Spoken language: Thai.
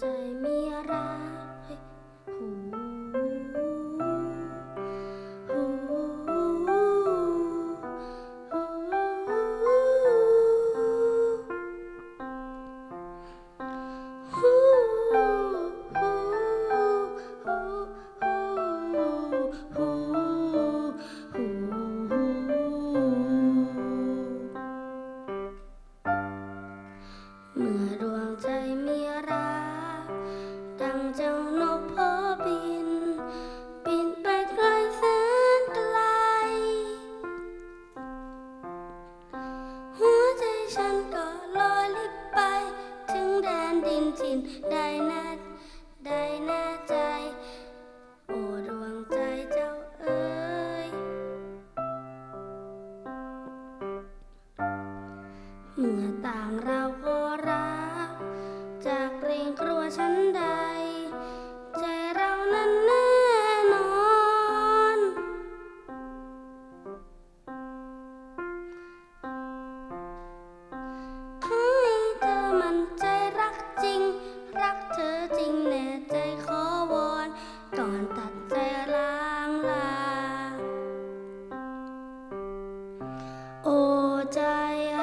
ใจมีรักเฮ้ยหูหูหูเมื่อดวงใจมีรักดังเจ้า นกเพอบิน บินไปไกลแสนไกล หัวใจฉันก็ลอยลิบไป ถึงแดนดินถิ่นได้นัดได้แน่ใจ โอ้ดวงใจเจ้าเอ๋ยเมื่อต่างเราก็รัก จากเกรงกลัวฉันใด die.